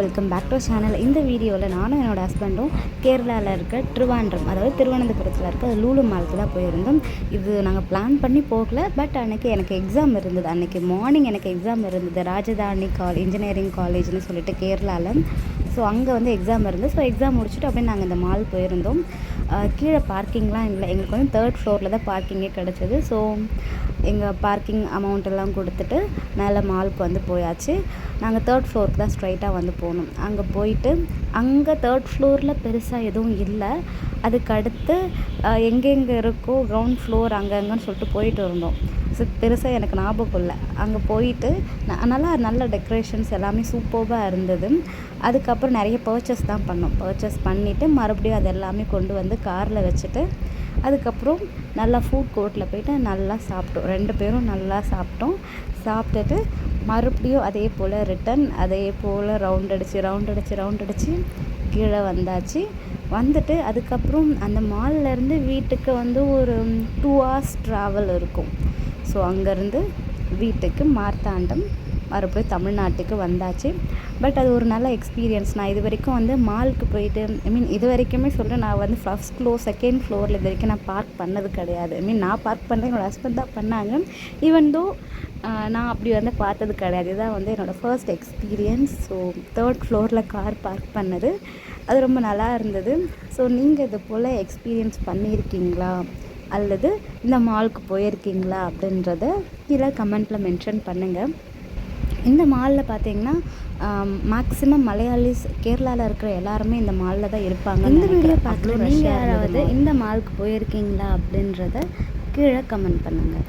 Welcome back to channel இந்த வீடியோவில் நானும் என்னோட ஹஸ்பண்டும் கேரளாவில் இருக்க திருவாண்டம் அதாவது திருவனந்தபுரத்தில் இருக்க லூலு மாலுக்கு தான் போயிருந்தோம். இது நாங்கள் பிளான் பண்ணி போகல பட் அன்னைக்கு எனக்கு எக்ஸாம் இருந்தது. அன்னைக்கு மார்னிங் எனக்கு எக்ஸாம் இருந்தது. ராஜதானி கால் இன்ஜினியரிங் காலேஜ்னு சொல்லிட்டு கேரளாவில் ஸோ அங்கே வந்து எக்ஸாம் இருந்தது ஸோ எக்ஸாம் முடிச்சுட்டு அப்படியே நாங்கள் இந்த மால் போயிருந்தோம். கீழே பார்க்கிங்லாம் இல்லை. எங்களுக்கு வந்து தேர்ட் ஃப்ளோரில் தான் பார்க்கிங்கே கிடச்சிது. ஸோ எங்கள் பார்க்கிங் அமௌண்ட் எல்லாம் கொடுத்துட்டு மேலே மாலுக்கு வந்து போயாச்சு. நாங்கள் தேர்ட் ஃப்ளோருக்கு தான் ஸ்ட்ரைட்டாக வந்து போகணும் அங்கே போயிட்டு அங்கே தேர்ட் ஃப்ளோரில் பெருசாக எதுவும் இல்லை. அதுக்கடுத்து எங்கெங்கே இருக்கோ கிரவுண்ட் ஃப்ளோர் அங்கங்கன்னு சொல்லிட்டு போயிட்டு இருந்தோம். ஸோ பெருசாக எனக்கு ஞாபகம் இல்லை. அங்கே போயிட்டு நல்லா நல்ல டெக்கரேஷன்ஸ் எல்லாமே சூப்பராக இருந்தது. அதுக்கப்புறம் நிறைய பர்ச்சேஸ் தான் பண்ணோம். பர்ச்சேஸ் பண்ணிவிட்டு மறுபடியும் அது எல்லாமே கொண்டு வந்து காரில் வச்சுட்டு அதுக்கப்புறம் நல்லா ஃபுட் கோர்ட்டில் போயிட்டு நல்லா சாப்பிட்டோம். ரெண்டு பேரும் நல்லா சாப்பிட்டோம். சாப்பிட்டுட்டு மறுபடியும் அதே போல் ரிட்டன் அதே போல் ரவுண்ட் அடித்து ரவுண்ட் அடித்து ரவுண்ட் அடித்து கீழே வந்தாச்சு. வந்துட்டு அதுக்கப்புறம் அந்த மால்லேருந்து வீட்டுக்கு வந்து ஒரு டூ ஹவர்ஸ் ட்ராவல் இருக்கும். ஸோ அங்கேருந்து வீட்டுக்கு மார்த்தாண்டம் மறுபடியும் தமிழ்நாட்டுக்கு வந்தாச்சு. பட் அது ஒரு நல்ல எக்ஸ்பீரியன்ஸ் நான் இது வரைக்கும் வந்து மாலுக்கு போயிட்டு ஐ மீன் இது வரைக்குமே சொல்கிறேன் நான் வந்து ஃபஸ்ட் ஃப்ளோர் செகண்ட் ஃப்ளோரில் இது வரைக்கும் நான் பார்க் பண்ணது கிடையாது. ஐ மீன் நான் பார்க் பண்ணேன் என்னோடய ஹஸ்பண்ட் தான் பண்ணாங்க. ஈவன் தோ நான் அப்படி வந்து பார்த்தது கிடையாது. இதுதான் வந்து என்னோடய ஃபர்ஸ்ட் எக்ஸ்பீரியன்ஸ் ஸோ தேர்ட் ஃப்ளோரில் கார் பார்க் பண்ணது. அது ரொம்ப நல்லா இருந்தது. ஸோ நீங்கள் இது போல் எக்ஸ்பீரியன்ஸ் பண்ணியிருக்கீங்களா? அல்லது இந்த மாலுக்கு போயிருக்கீங்களா? அப்படின்றத கீழே கமெண்ட்டில் மென்ஷன் பண்ணுங்கள் இந்த மாலில் பார்த்தீங்கன்னா மேக்ஸிமம் மலையாளிஸ் கேரளாவில் இருக்கிற எல்லாருமே இந்த மாலில் தான் இருப்பாங்க இந்த வீடியோ பார்க்குற நீங்கள் யாராவது இந்த மாலுக்கு போயிருக்கீங்களா அப்படின்றத கீழே கமெண்ட் பண்ணுங்கள்